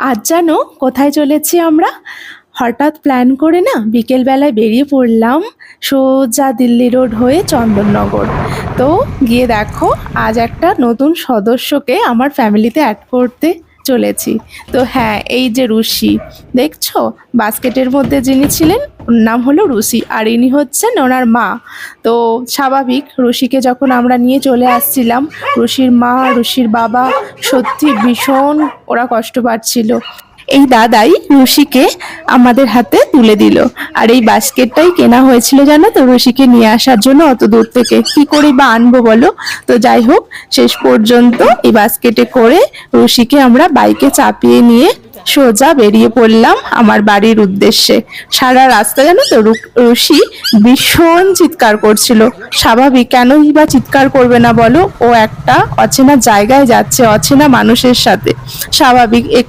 আজ জানো কোথায় চলেছি আমরা? হঠাৎ প্ল্যান করে না বিকেলবেলায় বেরিয়ে পড়লাম সোজা দিল্লি রোড হয়ে চন্দননগর। তো গিয়ে দেখো, আজ একটা নতুন সদস্যকে আমার ফ্যামিলিতে অ্যাড করতে। চলেছি। তো হ্যাঁ এই যে রুশি, দেখছ? বাস্কেটের মধ্যে যিনি ছিলেন নাম হলো রুশি আর ইনি হচ্ছেন ওনার মা। তো স্বাভাবিক, রুশিকে যখন আমরা নিয়ে চলে আসছিলাম, রুশির মা, রুশির বাবা সত্যি ভীষণ ওরা কষ্ট পাচ্ছিল। এই দাদাই রুশিকে আমাদের হাতে তুলে দিল। আর এই বাস্কেটটাই কেনা হয়েছিল জানো তো রশিকে নিয়ে আসার জন্য অত দূর থেকে। কি করে বা আনব বলো? তো যাই হোক, শেষ পর্যন্ত এই বাস্কেটে করে রশিকে আমরা বাইকে চাপিয়ে নিয়ে সোজা বেরিয়ে পড়লাম আমার বাড়ির উদ্দেশ্যে। সারা রাস্তা জানো তো রুশি ভীষণ চিৎকার করছিল। স্বাভাবিক, কেনই বা চিৎকার করবে না বলো? ও একটা অচেনা জায়গায় যাচ্ছে, অচেনা মানুষের সাথে। স্বাভাবিক